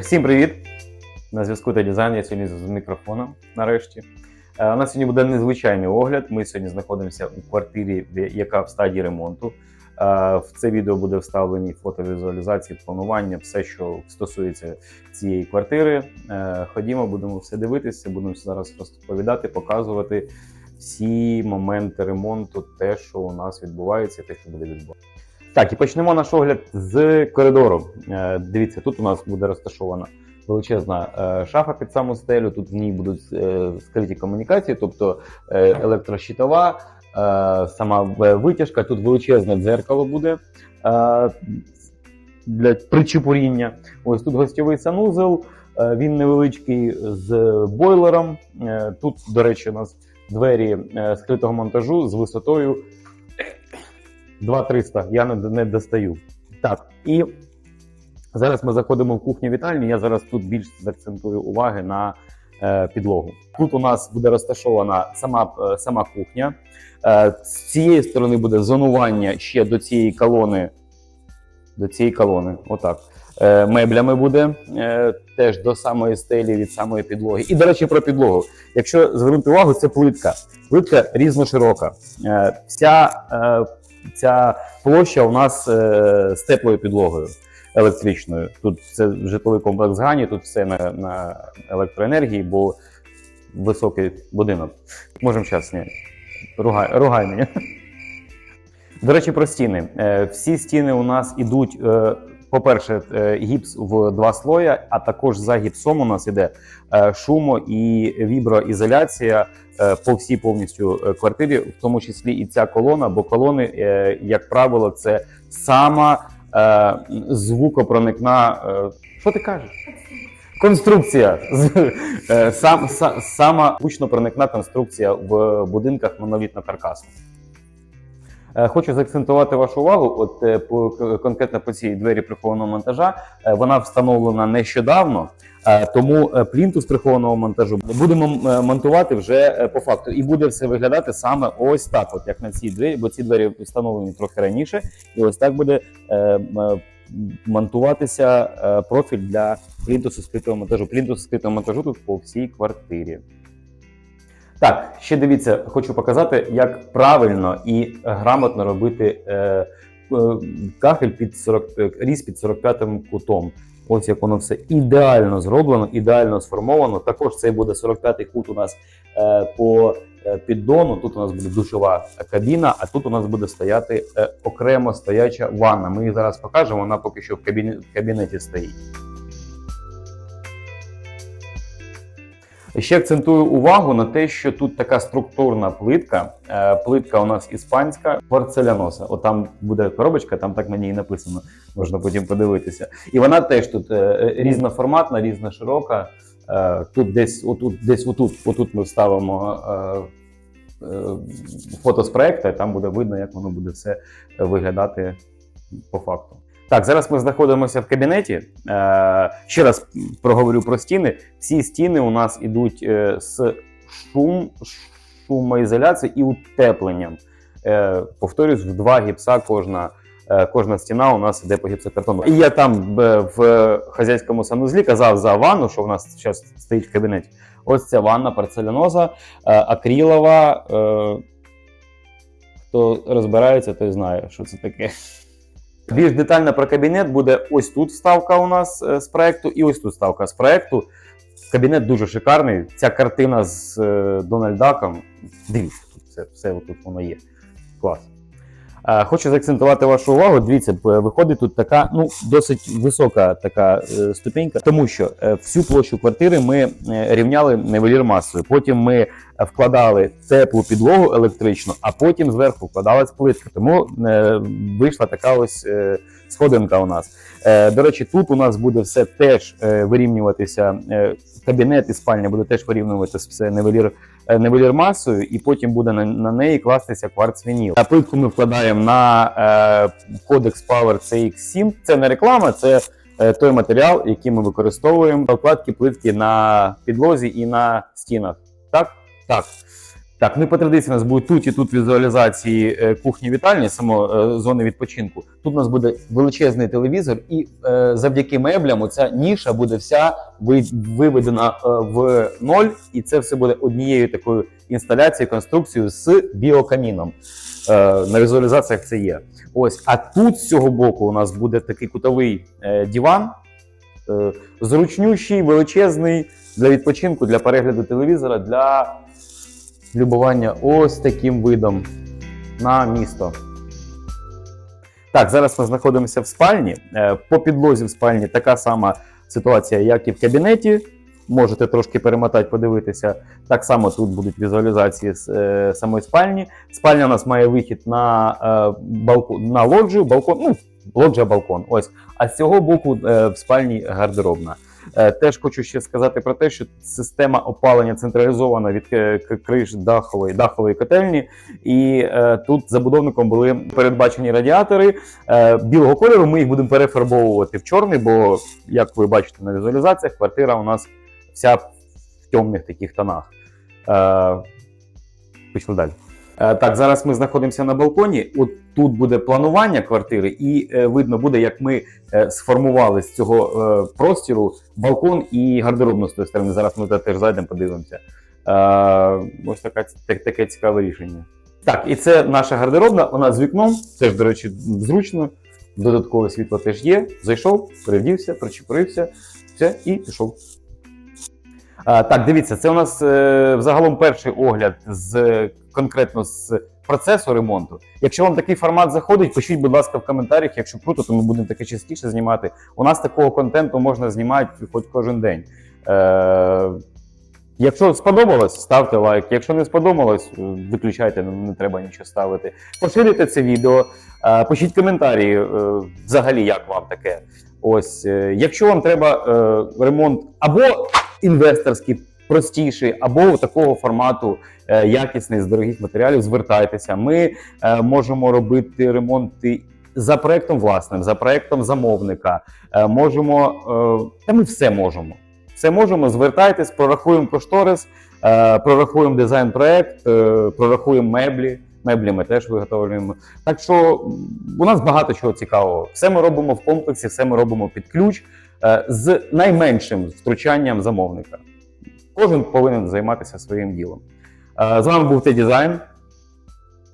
Всім привіт! На зв'язку та дизайн. Я сьогодні з мікрофоном нарешті. Е, У нас сьогодні буде незвичайний огляд. Ми сьогодні знаходимося у квартирі, яка в стадії ремонту. Е, В це відео буде вставлені фотовізуалізації, планування, все, що стосується цієї квартири. Е, Ходімо, будемо все дивитися, будемо зараз розповідати, показувати всі моменти ремонту, те, що у нас відбувається, те, що буде відбуватися. Так, і почнемо наш огляд з коридору. Е, Дивіться, тут у нас буде розташована величезна е, шафа під саму стелю. Тут в ній будуть е, скриті комунікації, тобто електрощитова, сама витяжка. Тут величезне дзеркало буде для причепуріння. Ось тут гостьовий санузел. Він невеличкий з бойлером. Тут, до речі, у нас двері скритого монтажу з висотою 2300. Я не, не достаю. Так, і зараз ми заходимо в кухню вітальню. Я зараз тут більш заакцентую уваги на е, підлогу. Тут у нас буде розташована сама, е, сама кухня. Е, з цієї сторони буде зонування ще до цієї колони. До цієї колони, отак. Е, меблями буде е, теж до самої стелі від самої підлоги. І, до речі, про підлогу. Якщо звернути увагу, це плитка. Плитка різноширока. Е, вся е, ця площа у нас е, з теплою підлогою електричною. Тут це житловий комплекс Гані, тут все на, на електроенергії, бо високий будинок. Можемо зараз ні. Ругай, ругай мене. До речі, про стіни. Е, Всі стіни у нас ідуть. По-перше, е, гіпс в два слоя, а також за гіпсом у нас іде е, шумо і віброізоляція е, по всій повністю квартирі, в тому числі і ця колона, бо колони, як правило, це сама звукопроникна. Що ти кажеш? Конструкція сам, сама гучно-проникна конструкція в будинках монолітно-каркасна. Е, Хочу заакцентувати вашу увагу. От е, по конкретно по цій двері прихованого монтажа. Е, Вона встановлена нещодавно, е, тому е, плінтус прихованого монтажу будемо е, монтувати вже е, по факту, і буде все виглядати саме ось так, от як на цій двері, бо ці двері встановлені трохи раніше, і ось так буде е, е, монтуватися е, профіль для плінтусу скритого монтажу. Плінтус скритого монтажу тут по всій квартирі. Так, ще дивіться, хочу показати, як правильно і грамотно робити е, е, кахель під 40, е, різ під 45 кутом. Ось як воно все ідеально зроблено, ідеально сформовано. Також це буде 45-й кут у нас е, по е, піддону. Тут у нас буде душова кабіна, а тут у нас буде стояти е, окремо стояча ванна. Ми її зараз покажемо. Вона поки що в кабіні, в кабінеті стоїть. Ще акцентую увагу на те, що тут така структурна плитка. Е, Плитка у нас іспанська, порцеляноса. От там буде коробочка, там так мені і написано. Можна потім подивитися. І вона теж тут е, е, різноформатна, різноширока. Е, Тут десь, отут, десь отут, отут ми вставимо фото з проекту, і там буде видно, як воно буде все виглядати по факту. Так, зараз ми знаходимося в кабінеті. Е, ще раз проговорю про стіни. Всі стіни у нас ідуть е, з шум, шумоізоляцією і утепленням. Е, повторюсь, в два гіпса кожна, кожна стіна у нас іде по гіпсокартону. І я там в хазяйському санузлі казав за ванну, що в нас зараз стоїть в кабінеті. Ось ця ванна порцеляноса, акрилова. Е, хто розбирається, той знає, що це таке. Більш детально про кабінет буде ось тут вставка у нас е, з проекту, і ось тут вставка з проекту. Кабінет дуже шикарний. Ця картина з Дональдаком. Дональд Дивіться, тут все, все отут воно є. Клас. Е, Хочу заакцентувати вашу увагу. Дивіться, виходить тут така, ну, досить висока така е, ступенька, тому що е, всю площу квартири ми е, рівняли нивелір масою. Потім ми е, вкладали теплу підлогу електричну, а потім зверху вкладалась плитка. Тому е, вийшла така ось е, сходинка у нас. Е, до речі, тут у нас буде все теж е, вирівнюватися. Е, кабінет і спальня буде теж вирівнюватися все нивелір, е, масою, і потім буде на, на неї кластися кварц вініл. Плитку ми вкладаємо на е, Codex Power CX7. Це не реклама, це е, той матеріал, який ми використовуємо вкладки плитки на підлозі і на стінах. Так? Так. Так, ну і по традиції у нас будуть тут і тут візуалізації е, кухні вітальні, само е, зони відпочинку. Тут у нас буде величезний телевізор, і е, завдяки меблям оця ніша буде вся виведена в ноль, і це все буде однією такою інсталяцією, конструкцією з біокаміном. На візуалізаціях це є. Ось, а тут з цього боку у нас буде такий кутовий диван, зручнющий, величезний для відпочинку, для перегляду телевізора, для любування ось таким видом на місто. Так, зараз ми знаходимося в спальні. Е, По підлозі в спальні така сама ситуація, як і в кабінеті. Можете трошки перемотати, подивитися. Так само тут будуть візуалізації з е, самої спальні. Спальня у нас має вихід на, е, балкон, на лоджію, балкон, ну, лоджія балкон. Ось. А з цього боку е, в спальні гардеробна. Е, Теж хочу ще сказати про те, що система опалення централізована від е, криш дахової, дахової котельні, і е, тут забудовником були передбачені радіатори білого кольору. Ми їх будемо перефарбовувати в чорний, бо, як ви бачите на візуалізаціях, квартира у нас вся в темних таких тонах. Пішли далі. Е, Так, зараз ми знаходимося на балконі. От тут буде планування квартири, і е, видно буде, як ми е, сформували з цього простіру балкон і гардеробну з тої сторони. Зараз ми теж зайдемо, подивимося. Ось така, так, таке цікаве рішення. Так, і це наша гардеробна, вона з вікном. Це ж, до речі, зручно. Додаткове світло теж є. Зайшов, перевдівся, причепурився, все, і пішов. Так, дивіться, це у нас е, взагалом перший огляд з конкретно з процесу ремонту. Якщо вам такий формат заходить, пишіть, будь ласка, в коментарях. Якщо круто, то ми будемо таке частіше знімати. У нас такого контенту можна знімати хоч кожен день. Е, якщо сподобалось, ставте лайк. Якщо не сподобалось, е, виключайте, не, треба нічого ставити. Поширюйте це відео, пишіть коментарі, взагалі, як вам таке. Ось, якщо вам треба ремонт або інвесторський, простіший, або такого формату е, якісний з дорогих матеріалів, звертайтеся. Ми е, можемо робити ремонти за проектом власним, за проектом замовника. Е, можемо, та ми все можемо. Все можемо, звертайтесь, прорахуємо кошторис, прорахуємо дизайн-проект, е, прорахуємо меблі. Меблі ми теж виготовлюємо. Так що у нас багато чого цікавого. Все ми робимо в комплексі, все ми робимо під ключ з найменшим втручанням замовника. Кожен повинен займатися своїм ділом. Е, З вами був Т-Дизайн.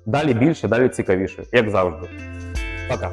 Далі більше, далі цікавіше, як завжди. Пока.